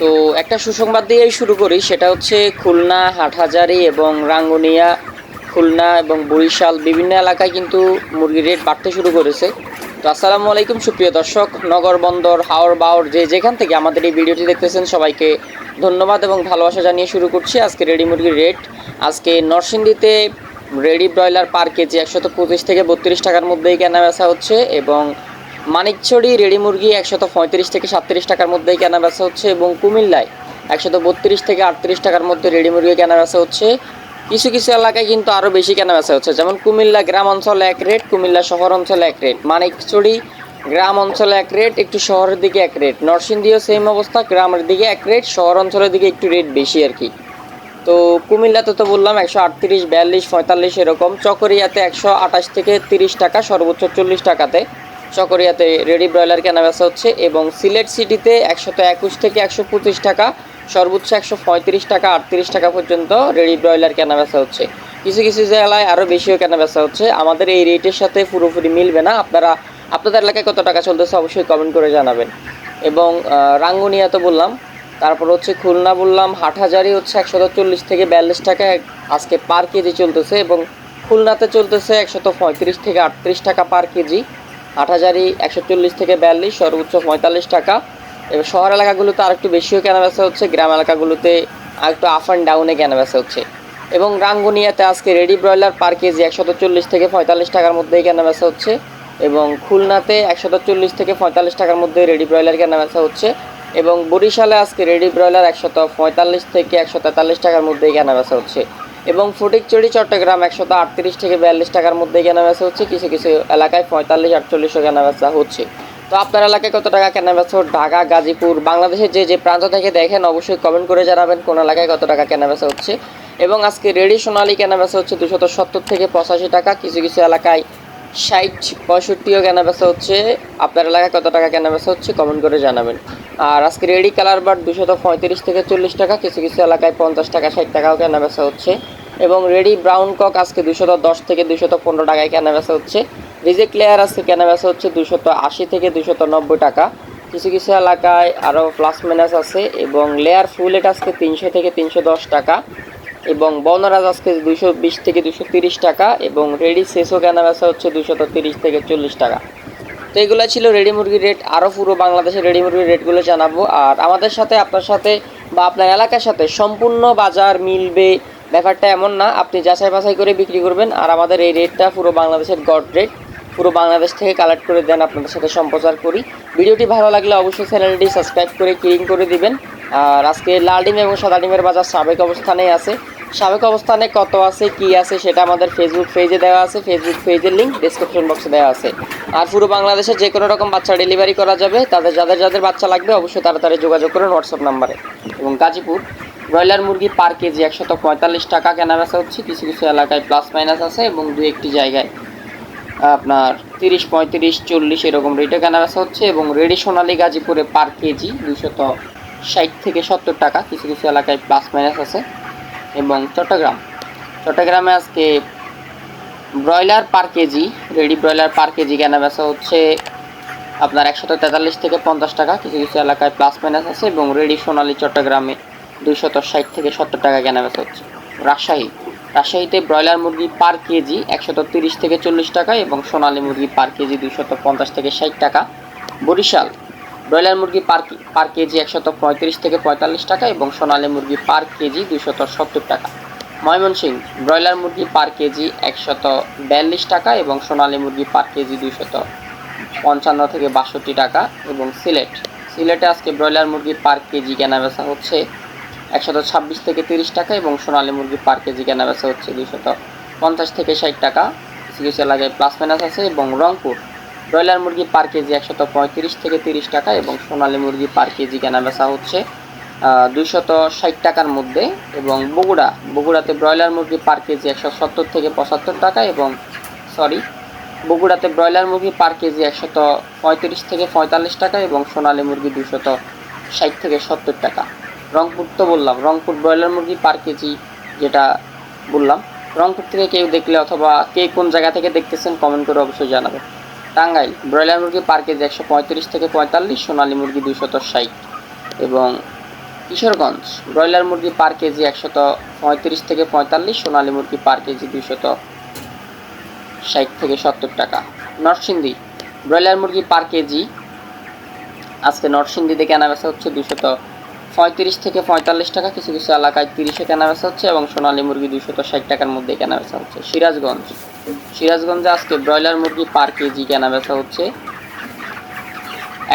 তো একটা সুসংবাদ দিয়েই শুরু করি, সেটা হচ্ছে খুলনা, হাটহাজারি এবং রাঙ্গুনিয়া, খুলনা এবং বরিশাল বিভিন্ন এলাকায় কিন্তু মুরগির রেট বাড়তে শুরু করেছে। তো আসসালামু আলাইকুম, সুপ্রিয় দর্শক, নগর বন্দর, হাওর বাওর, যে যেখান থেকে আমাদের এই ভিডিওটি দেখতেছেন, সবাইকে ধন্যবাদ এবং ভালোবাসা জানিয়ে শুরু করছি আজকে রেডি মুরগির রেট আজকে নরসিংদীতে রেডি ব্রয়লার পার কেজি একশত পঁচিশ থেকে বত্রিশ টাকার মধ্যেই কেনা বেচা হচ্ছে এবং মানিকছড়ি, রেডি মুরগি একশত পঁয়ত্রিশ থেকে সাতত্রিশ টাকার মধ্যেই কেনা বেচা হচ্ছে এবং কুমিল্লায় একশত বত্রিশ থেকে আটত্রিশ টাকার মধ্যে রেডি মুরগি কেনা বেচা হচ্ছে। কিছু কিছু এলাকায় কিন্তু আরও বেশি কেনা বেচা হচ্ছে, যেমন কুমিল্লা গ্রাম অঞ্চলে এক রেট, কুমিল্লা শহর অঞ্চলে এক রেট, মানিকছড়ি গ্রাম অঞ্চলে এক রেট, একটু শহরের দিকে এক রেট, নরসিংদীও সেম অবস্থা, গ্রামের দিকে এক রেট, শহর অঞ্চলের দিকে একটু রেট বেশি আর কি। তো কুমিল্লাতে তো বললাম একশো আটত্রিশ, বিয়াল্লিশ, পঁয়তাল্লিশ এরকম, চকরিয়াতে একশো আঠাশ থেকে তিরিশ টাকা, সর্বোচ্চ চল্লিশ টাকাতে। চকরিয়াতে রেডি ব্রয়লার কেনা বেচা হচ্ছে এবং সিলেট সিটিতে একশত একুশ থেকে একশো পঁচিশ টাকা, সর্বোচ্চ একশো পঁয়ত্রিশ টাকা, আটত্রিশ টাকা পর্যন্ত রেডি ব্রয়লার কেনা বেচা হচ্ছে। কিছু কিছু জেলায় আরও বেশিও কেনা বেচা হচ্ছে। আমাদের এই রেটের সাথে পুরোপুরি মিলবে না। আপনারা, আপনাদের এলাকায় কত টাকা চলতেছে অবশ্যই কমেন্ট করে জানাবেন। এবং রাঙ্গুনিয়া তো বললাম, তারপর হচ্ছে খুলনা বললাম, হাটহাজারি হচ্ছে একশত চল্লিশ থেকে বিয়াল্লিশ টাকা। আজকে পার কেজি চলতেছে এবং খুলনাতে চলতেছে একশত পঁয়ত্রিশ থেকে আটত্রিশ টাকা পার কেজি। হাটহাজারি একশো চল্লিশ থেকে বিয়াল্লিশ, সর্বোচ্চ পঁয়তাল্লিশ টাকা। এবার শহর এলাকাগুলোতে আরেকটু বেশিও কেনা বেচা হচ্ছে, গ্রাম এলাকাগুলোতে আরেকটু আপ অ্যান্ড ডাউনে কেনা বেচা হচ্ছে। এবং রাঙ্গুনিয়াতে আজকে রেডি ব্রয়লার পার কেজি একশত চল্লিশ থেকে পঁয়তাল্লিশ টাকার মধ্যেই কেনা বেচা হচ্ছে। এবং খুলনাতে একশত চল্লিশ থেকে পঁয়তাল্লিশ টাকার মধ্যে রেডি ব্রয়লার কেনা বেচা হচ্ছে। এবং বরিশালে আজকে রেডি ব্রয়লার একশত পঁয়তাল্লিশ থেকে একশো তেতাল্লিশ টাকার মধ্যেই কেনা বেচা হচ্ছে। এবং ফটিকচুরি চট্টগ্রাম একশত আটত্রিশ থেকে বিয়াল্লিশ টাকার মধ্যে কেনা বেচা হচ্ছে। কিছু কিছু এলাকায় পঁয়তাল্লিশ, আটচল্লিশও কেনা বেচা হচ্ছে। তো আপনার এলাকায় কত টাকা কেনা বেচা হচ্ছে? ঢাকা, গাজীপুর, বাংলাদেশের যে যে প্রান্ত থেকে দেখেন, অবশ্যই কমেন্ট করে জানাবেন কোন এলাকায় কত টাকা কেনা বেচা হচ্ছে। এবং আজকে রেডি সোনালি কেনা বেচা হচ্ছে দুশত সত্তর থেকে পঁচাশি টাকা। কিছু কিছু এলাকায় ষাট, পঁয়ষট্টিও কেনা বেচা হচ্ছে। আপনার এলাকায় কত টাকা কেনা বেচা হচ্ছে? কমেন্ট করে জানাবেন। আর আজকে রেডি কালার বার দুশত পঁয়ত্রিশ থেকে চল্লিশ টাকা, কিছু কিছু এলাকায় পঞ্চাশ টাকা, ষাট টাকাও কেনা বেচা হচ্ছে। এবং রেডি ব্রাউন কক আজকে দুশত দশ থেকে দুশত পনেরো টাকায় কেনা বেচা হচ্ছে। রিজেক্ট লেয়ার আজকে কেনা বেচা হচ্ছে দুশত আশি থেকে দুশত নব্বই টাকা। কিছু কিছু এলাকায় আরও প্লাস মাইনাস আছে এবং লেয়ার ফুল এটা আজকে তিনশো থেকে তিনশো দশ টাকা। এবং বনরাজ আজকে দুশো বিশ থেকে দুশো তিরিশ টাকা এবং রেডি শেষও কেনা বেচা হচ্ছে দুশত তিরিশ থেকে চল্লিশ টাকা। তো এগুলো ছিল রেডি মুরগির রেট আরও পুরো বাংলাদেশের রেডি মুরগির রেটগুলো জানাব। আর আমাদের সাথে, আপনার সাথে বা আপনার এলাকার সাথে সম্পূর্ণ বাজার মিলবে, ব্যাপারটা এমন না, আপনি যাচাই বাছাই করে বিক্রি করবেন। আর আমাদের এই রেটটা পুরো বাংলাদেশের গড রেট, পুরো বাংলাদেশ থেকে কালেক্ট করে দেন, আপনাদের সাথে সম্প্রচার করি। ভিডিওটি ভালো লাগলে অবশ্যই চ্যানেলটি সাবস্ক্রাইব করে ক্লিক করে দিবেন। আর আজকে লাল ডিম এবং সাদা ডিমের বাজার সাবেক অবস্থানেই আছে। সাবেক অবস্থানে কত আছে, কি আছে সেটা আমাদের ফেসবুক পেজে দেওয়া আছে। ফেসবুক পেজের লিঙ্ক ডিসক্রিপশন বক্সে দেওয়া আছে। আর পুরো বাংলাদেশে যে কোনো রকম বাচ্চা ডেলিভারি করা যাবে, তাদের যাদের যাদের বাচ্চা লাগবে অবশ্যই তাড়াতাড়ি যোগাযোগ করুন হোয়াটসঅ্যাপ নাম্বারে এবং গাজীপুর, ব্রয়লার মুরগি পার কেজি একশত পঁয়তাল্লিশ টাকা কেনা বেচা হচ্ছে। কিছু কিছু এলাকায় প্লাস মাইনাস আছে এবং দু একটি জায়গায় আপনার তিরিশ, পঁয়ত্রিশ, চল্লিশ এরকম রেটে কেনা বেচা হচ্ছে। এবং রেডি সোনালি গাজীপুরে পার কেজি দুশত ষাট থেকে সত্তর টাকা। কিছু কিছু এলাকায় প্লাস মাইনাস আছে। এবং চট্টগ্রাম। চট্টগ্রামে আজকে broiler per kg ready broiler per kg কেনা বেচা হচ্ছে আপনার একশত তেতাল্লিশ থেকে পঞ্চাশ টাকা। কিছু কিছু এলাকায় প্লাস মাইনাস আছে এবং রেডি সোনালী চট্টগ্রামে দুইশত ষাট থেকে সত্তর টাকা কেনা বেচা হচ্ছে। রাজশাহী। রাজশাহীতে ব্রয়লার মুরগি পার কেজি একশত তিরিশ থেকে চল্লিশ টাকা এবং সোনালী মুরগি পার কেজি দুইশত পঞ্চাশ থেকে ষাট টাকা। বরিশাল। ব্রয়লার মুরগি পার পার কেজি একশত পঁয়ত্রিশ থেকে পঁয়তাল্লিশ টাকা এবং সোনালী মুরগি পার কেজি দুইশত সত্তর টাকা। ময়মনসিংহ ব্রয়লার মুরগি পার কেজি একশত বিয়াল্লিশ টাকা এবং সোনালী মুরগি পার কেজি দুইশত পঞ্চান্ন থেকে বাষট্টি টাকা এবং সিলেট। সিলেটে আজকে ব্রয়লার মুরগি পার কেজি কেনা বেচা হচ্ছে একশত ছাব্বিশ থেকে তিরিশ টাকা এবং সোনালী মুরগি পার কেজি কেনা বেচা হচ্ছে দুশত পঞ্চাশ থেকে ষাট টাকা। কিছু কিছু এলাকায় প্লাস মাইনাস আছে এবং রংপুর। ব্রয়লার মুরগি পার কেজি একশত পঁয়ত্রিশ থেকে তিরিশ টাকা এবং সোনালী মুরগি পার কেজি কেনা বেচা হচ্ছে দুইশত ষাট টাকার মধ্যে এবং বগুড়া, বগুড়াতে ব্রয়লার মুরগি পার কেজি একশো সত্তর থেকে পঁচাত্তর টাকা এবং সরি বগুড়াতে ব্রয়লার মুরগি পার কেজি একশত পঁয়ত্রিশ থেকে পঁয়তাল্লিশ টাকা এবং সোনালী মুরগি দুশত ষাট থেকে সত্তর টাকা। রংপুর তো বললাম, রংপুর ব্রয়লার মুরগি পার কেজি যেটা বললাম, রংপুর থেকে কেউ দেখলে অথবা কে কোন জায়গা থেকে দেখতেছেন কমেন্ট করে অবশ্যই জানাবেন। টাঙ্গাইল ব্রয়লার মুরগি পার কেজি একশো পঁয়ত্রিশ থেকে পঁয়তাল্লিশ, সোনালী মুরগি দুশত ষাট এবং কিশোরগঞ্জ ব্রয়লার মুরগি পার কেজি একশত পঁয়ত্রিশ থেকে পঁয়তাল্লিশ, সোনালী মুরগি পার কেজি দুইশত ষাট থেকে সত্তর টাকা। নরসিংদী ব্রয়লার মুরগি পার কেজি আজকে নরসিংদীতে কেনা বেচা হচ্ছে দুশত পঁয়ত্রিশ থেকে পঁয়তাল্লিশ টাকা। কিছু কিছু এলাকায় তিরিশে কেনা বেচা হচ্ছে এবং সোনালী মুরগি দুশত ষাট টাকার মধ্যে কেনা বেচা হচ্ছে। সিরাজগঞ্জ সিরাজগঞ্জে আজকে ব্রয়লার মুরগি পার কেজি কেনা বেচা হচ্ছে।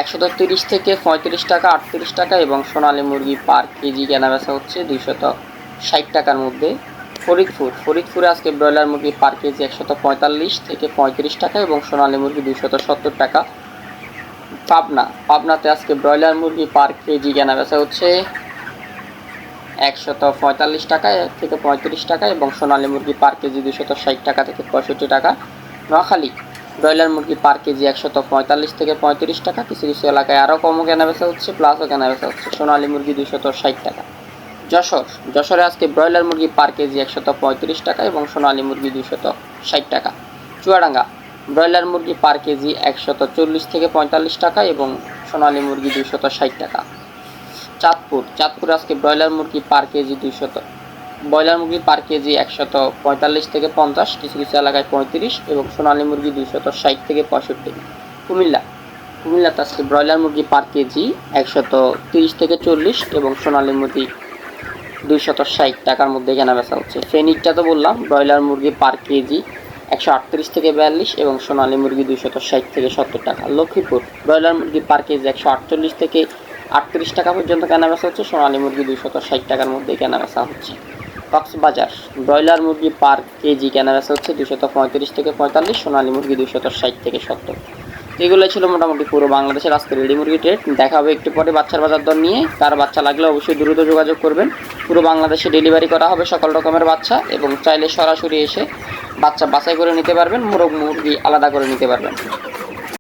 একশত তিরিশ থেকে পঁয়ত্রিশ টাকা, আটত্রিশ টাকা এবং সোনালী মুরগি পার কেজি কেনা বেচা হচ্ছে দুইশত ষাট টাকার মধ্যে। ফরিদপুর, ফরিদপুরে আজকে ব্রয়লার মুরগি পার কেজি একশত পঁয়তাল্লিশ থেকে পঁয়ত্রিশ টাকা এবং সোনালী মুরগি দুইশত সত্তর টাকা। পাবনা, পাবনাতে আজকে ব্রয়লার মুরগি পার কেজি কেনা বেচা হচ্ছে একশত পঁয়তাল্লিশ টাকা থেকে পঁয়ত্রিশ টাকা এবং সোনালী মুরগি পার কেজি দুশত ষাট টাকা থেকে পঁয়ষট্টি টাকা। নোয়াখালী, ব্রয়লার মুরগি পার কেজি একশত পঁয়তাল্লিশ থেকে পঁয়ত্রিশ টাকা। কিছু কিছু এলাকায় আরও কমও কেনা বেচা হচ্ছে প্লাসও কেনা বেচা হচ্ছে সোনালী মুরগি দুশত ষাট টাকা। যশোর, যশোরে আজকে ব্রয়লার মুরগি পার কেজি একশত পঁয়ত্রিশ টাকা এবং সোনালী মুরগি দুশত ষাট টাকা। চুয়াডাঙ্গা, ব্রয়লার মুরগি পার কেজি একশত চল্লিশ থেকে পঁয়তাল্লিশ টাকা এবং সোনালী মুরগি দুশত ষাট টাকা। চাঁদপুর। চাঁদপুর আজকে ব্রয়লার মুরগি পার কেজি দুইশত। ব্রয়লার মুরগি পার কেজি একশত পঁয়তাল্লিশ থেকে পঞ্চাশ, কিছু কিছু এলাকায় পঁয়ত্রিশ এবং সোনালী মুরগি দুইশত ষাট থেকে পঁয়ষট্টি। কুমিল্লা। কুমিল্লাতে আজকে ব্রয়লার মুরগি পার কেজি একশত তিরিশ থেকে চল্লিশ এবং সোনালী মুরগি দুইশত ষাট টাকার মধ্যে কেনা বেচা হচ্ছে। ফেনিকটা তো বললাম, ব্রয়লার মুরগি পার কেজি একশো আটত্রিশ থেকে বিয়াল্লিশ এবং সোনালী মুরগি দুইশত ষাট থেকে সত্তর টাকা। লক্ষ্মীপুর, ব্রয়লার মুরগি পার কেজি একশো আটচল্লিশ থেকে আটত্রিশ টাকা পর্যন্ত কেনা বেচা হচ্ছে। সোনালী মুরগি দুইশত ষাট টাকার মধ্যে কেনা বেচা হচ্ছে। কক্সবাজার, ব্রয়লার মুরগি পার কেজি কেনা বেচা হচ্ছে দুশত পঁয়ত্রিশ থেকে পঁয়তাল্লিশ, সোনালী মুরগি দুশত ষাট থেকে সত্তর। এগুলো ছিল মোটামুটি পুরো বাংলাদেশের আজকে রেডি মুরগি রেট দেখা হবে একটু পরে বাচ্চার বাজার দর নিয়ে। কার বাচ্চা লাগলে অবশ্যই দ্রুত যোগাযোগ করবেন। পুরো বাংলাদেশে ডেলিভারি করা হবে সকল রকমের বাচ্চা এবং চাইলে সরাসরি এসে বাচ্চা বাছাই করে নিতে পারবেন, মোরগ মুরগি আলাদা করে নিতে পারবেন।